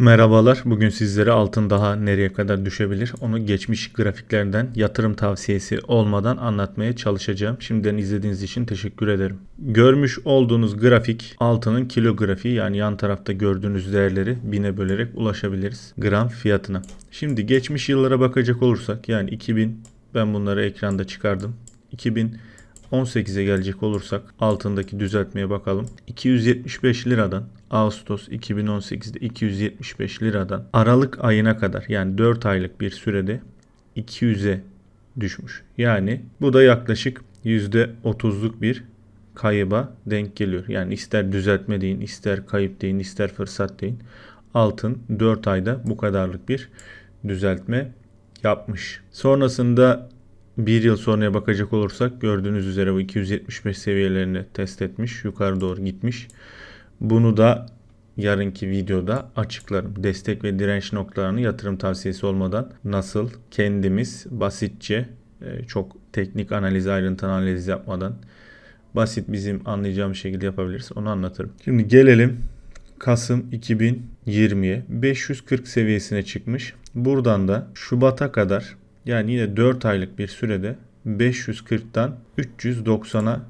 Merhabalar. Bugün sizlere altın daha nereye kadar düşebilir onu geçmiş grafiklerden yatırım tavsiyesi olmadan anlatmaya çalışacağım. Şimdiden izlediğiniz için teşekkür ederim. Görmüş olduğunuz grafik altının kilo grafiği yani yan tarafta gördüğünüz değerleri bine bölerek ulaşabiliriz gram fiyatına. Şimdi geçmiş yıllara bakacak olursak yani 2000 ben bunları ekranda çıkardım. 2000 18'e gelecek olursak altındaki düzeltmeye bakalım. 275 liradan Ağustos 2018'de 275 liradan Aralık ayına kadar yani 4 aylık bir sürede 200'e düşmüş. Yani bu da yaklaşık %30'luk bir kayıba denk geliyor. Yani ister düzeltme deyin, ister kayıp deyin, ister fırsat deyin. Altın 4 ayda bu kadarlık bir düzeltme yapmış. Sonrasında bir yıl sonraya bakacak olursak gördüğünüz üzere bu 275 seviyelerini test etmiş. Yukarı doğru gitmiş. Bunu da yarınki videoda açıklarım. Destek ve direnç noktalarını yatırım tavsiyesi olmadan nasıl kendimiz basitçe e, çok teknik analiz ayrıntı analiz yapmadan basit bizim anlayacağımız şekilde yapabiliriz. Onu anlatırım. Şimdi gelelim Kasım 2020'ye 540 seviyesine çıkmış. Buradan da Şubat'a kadar yani yine 4 aylık bir sürede 540'tan 390'a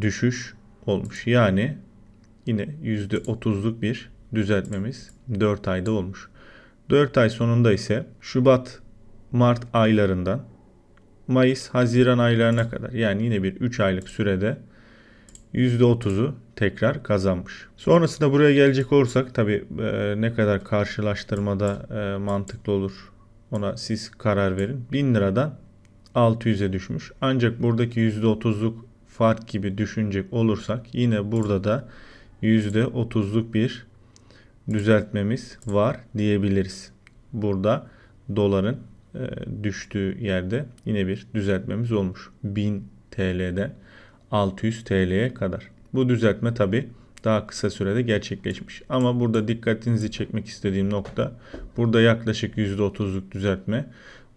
düşüş olmuş. Yani yine %30'luk bir düzeltmemiz 4 ayda olmuş. 4 ay sonunda ise Şubat, Mart aylarından Mayıs, Haziran aylarına kadar yani yine bir 3 aylık sürede %30'u tekrar kazanmış. Sonrasında buraya gelecek olursak tabi e, ne kadar karşılaştırmada e, mantıklı olur ona siz karar verin. 1000 liradan 600'e düşmüş. Ancak buradaki %30'luk fark gibi düşünecek olursak yine burada da %30'luk bir düzeltmemiz var diyebiliriz. Burada doların e, düştüğü yerde yine bir düzeltmemiz olmuş. 1000 TL'den 600 TL'ye kadar. Bu düzeltme tabi daha kısa sürede gerçekleşmiş. Ama burada dikkatinizi çekmek istediğim nokta burada yaklaşık %30'luk düzeltme.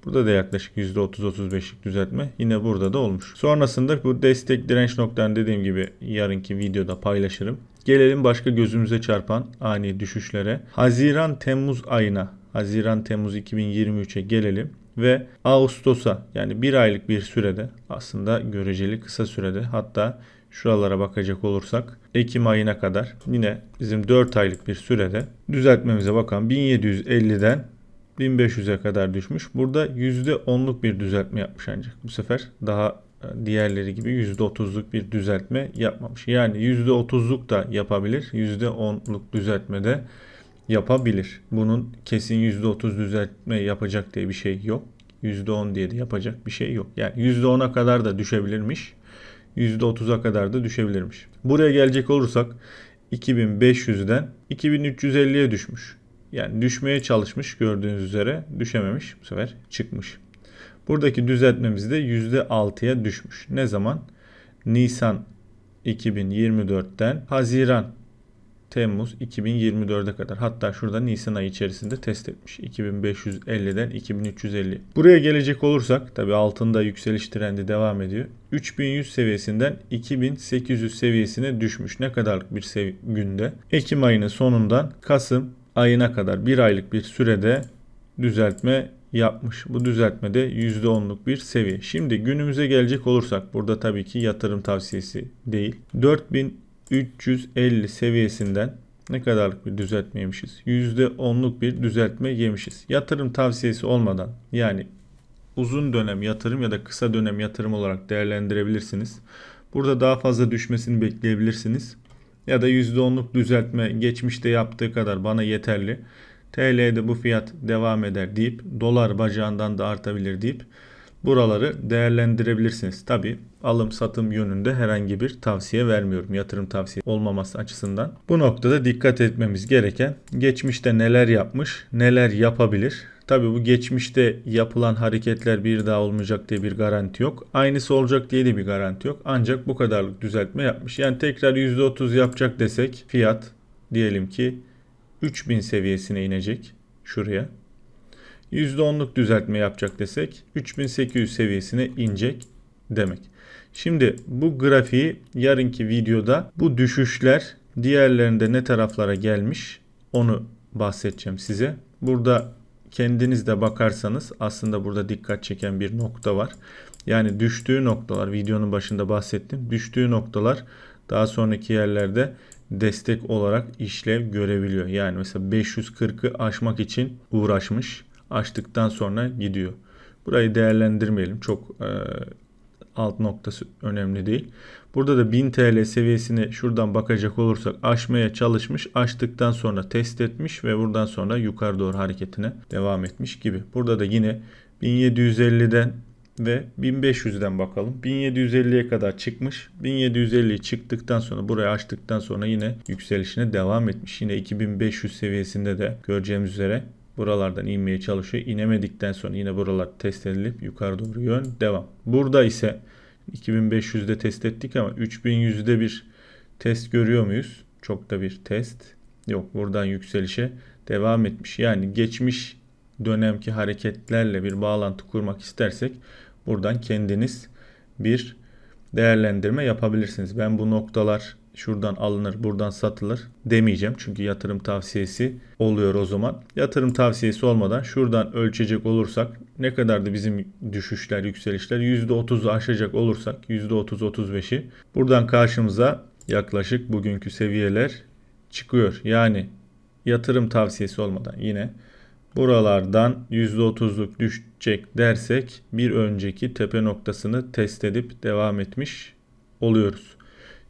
Burada da yaklaşık %30-35'lik düzeltme yine burada da olmuş. Sonrasında bu destek direnç noktalarını dediğim gibi yarınki videoda paylaşırım. Gelelim başka gözümüze çarpan ani düşüşlere. Haziran-Temmuz ayına, Haziran-Temmuz 2023'e gelelim ve Ağustos'a yani bir aylık bir sürede aslında göreceli kısa sürede hatta şuralara bakacak olursak Ekim ayına kadar yine bizim 4 aylık bir sürede düzeltmemize bakan 1750'den 1500'e kadar düşmüş. Burada %10'luk bir düzeltme yapmış ancak bu sefer daha e, diğerleri gibi %30'luk bir düzeltme yapmamış. Yani %30'luk da yapabilir, %10'luk düzeltme de yapabilir. Bunun kesin %30 düzeltme yapacak diye bir şey yok. %10 diye de yapacak bir şey yok. Yani %10'a kadar da düşebilirmiş. %30'a kadar da düşebilirmiş. Buraya gelecek olursak 2500'den 2350'ye düşmüş. Yani düşmeye çalışmış gördüğünüz üzere düşememiş bu sefer çıkmış. Buradaki düzeltmemiz de %6'ya düşmüş. Ne zaman? Nisan 2024'ten Haziran Temmuz 2024'e kadar. Hatta şurada Nisan ayı içerisinde test etmiş. 2550'den 2350. Buraya gelecek olursak tabi altında yükseliş trendi devam ediyor. 3100 seviyesinden 2800 seviyesine düşmüş. Ne kadarlık bir günde? Ekim ayının sonundan Kasım ayına kadar bir aylık bir sürede düzeltme yapmış. Bu düzeltmede %10'luk bir seviye. Şimdi günümüze gelecek olursak burada tabii ki yatırım tavsiyesi değil. 4000 350 seviyesinden ne kadarlık bir düzeltme yemişiz? %10'luk bir düzeltme yemişiz. Yatırım tavsiyesi olmadan yani uzun dönem yatırım ya da kısa dönem yatırım olarak değerlendirebilirsiniz. Burada daha fazla düşmesini bekleyebilirsiniz. Ya da %10'luk düzeltme geçmişte yaptığı kadar bana yeterli. TL'de bu fiyat devam eder deyip dolar bacağından da artabilir deyip buraları değerlendirebilirsiniz. Tabi alım satım yönünde herhangi bir tavsiye vermiyorum. Yatırım tavsiye olmaması açısından. Bu noktada dikkat etmemiz gereken geçmişte neler yapmış, neler yapabilir. Tabi bu geçmişte yapılan hareketler bir daha olmayacak diye bir garanti yok. Aynısı olacak diye de bir garanti yok. Ancak bu kadarlık düzeltme yapmış. Yani tekrar %30 yapacak desek fiyat diyelim ki 3000 seviyesine inecek şuraya. %10'luk düzeltme yapacak desek 3800 seviyesine inecek demek. Şimdi bu grafiği yarınki videoda bu düşüşler diğerlerinde ne taraflara gelmiş onu bahsedeceğim size. Burada kendiniz de bakarsanız aslında burada dikkat çeken bir nokta var. Yani düştüğü noktalar videonun başında bahsettim. Düştüğü noktalar daha sonraki yerlerde destek olarak işlev görebiliyor. Yani mesela 540'ı aşmak için uğraşmış. Aştıktan sonra gidiyor. Burayı değerlendirmeyelim. Çok e, alt noktası önemli değil. Burada da 1000 TL seviyesini şuradan bakacak olursak aşmaya çalışmış. Aştıktan sonra test etmiş ve buradan sonra yukarı doğru hareketine devam etmiş gibi. Burada da yine 1750'den ve 1500'den bakalım. 1750'ye kadar çıkmış. 1750'yi çıktıktan sonra buraya açtıktan sonra yine yükselişine devam etmiş. Yine 2500 seviyesinde de göreceğimiz üzere buralardan inmeye çalışıyor. İnemedikten sonra yine buralar test edilip yukarı doğru yön devam. Burada ise 2500'de test ettik ama 3100'de bir test görüyor muyuz? Çok da bir test yok. Buradan yükselişe devam etmiş. Yani geçmiş dönemki hareketlerle bir bağlantı kurmak istersek buradan kendiniz bir değerlendirme yapabilirsiniz. Ben bu noktalar şuradan alınır, buradan satılır demeyeceğim. Çünkü yatırım tavsiyesi oluyor o zaman. Yatırım tavsiyesi olmadan şuradan ölçecek olursak ne kadardı bizim düşüşler, yükselişler? %30'u aşacak olursak %30-35'i buradan karşımıza yaklaşık bugünkü seviyeler çıkıyor. Yani yatırım tavsiyesi olmadan yine buralardan %30'luk düşecek dersek bir önceki tepe noktasını test edip devam etmiş oluyoruz.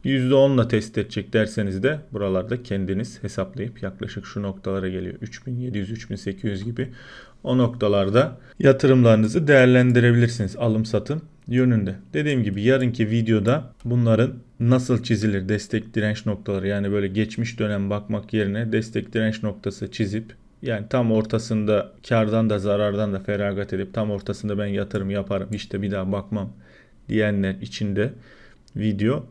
%10'la test edecek derseniz de buralarda kendiniz hesaplayıp yaklaşık şu noktalara geliyor. 3700-3800 gibi o noktalarda yatırımlarınızı değerlendirebilirsiniz alım satım yönünde. Dediğim gibi yarınki videoda bunların nasıl çizilir destek direnç noktaları yani böyle geçmiş dönem bakmak yerine destek direnç noktası çizip yani tam ortasında kardan da zarardan da feragat edip tam ortasında ben yatırım yaparım işte bir daha bakmam diyenler için de video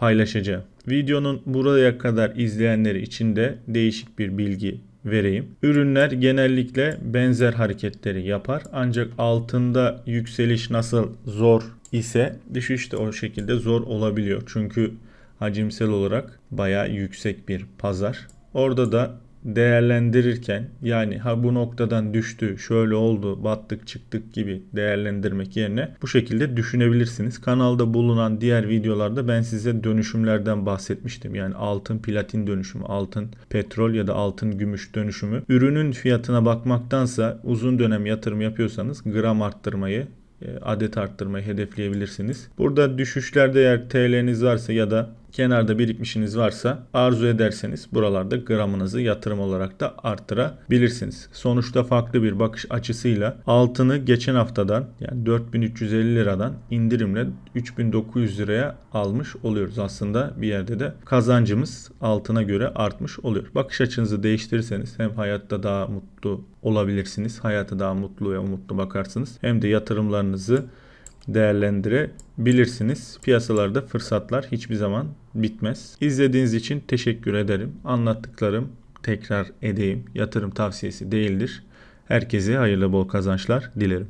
paylaşacağım. Videonun buraya kadar izleyenleri için de değişik bir bilgi vereyim. Ürünler genellikle benzer hareketleri yapar. Ancak altında yükseliş nasıl zor ise düşüş de o şekilde zor olabiliyor. Çünkü hacimsel olarak bayağı yüksek bir pazar. Orada da değerlendirirken yani ha bu noktadan düştü, şöyle oldu, battık çıktık gibi değerlendirmek yerine bu şekilde düşünebilirsiniz. Kanalda bulunan diğer videolarda ben size dönüşümlerden bahsetmiştim. Yani altın platin dönüşümü, altın petrol ya da altın gümüş dönüşümü. Ürünün fiyatına bakmaktansa uzun dönem yatırım yapıyorsanız gram arttırmayı e, adet arttırmayı hedefleyebilirsiniz. Burada düşüşlerde eğer TL'niz varsa ya da kenarda birikmişiniz varsa arzu ederseniz buralarda gramınızı yatırım olarak da arttırabilirsiniz. Sonuçta farklı bir bakış açısıyla altını geçen haftadan yani 4350 liradan indirimle 3900 liraya almış oluyoruz. Aslında bir yerde de kazancımız altına göre artmış oluyor. Bakış açınızı değiştirirseniz hem hayatta daha mutlu olabilirsiniz. Hayata daha mutlu ve umutlu bakarsınız. Hem de yatırımlarınızı değerlendirebilirsiniz. Piyasalarda fırsatlar hiçbir zaman bitmez. İzlediğiniz için teşekkür ederim. Anlattıklarım tekrar edeyim. Yatırım tavsiyesi değildir. Herkese hayırlı bol kazançlar dilerim.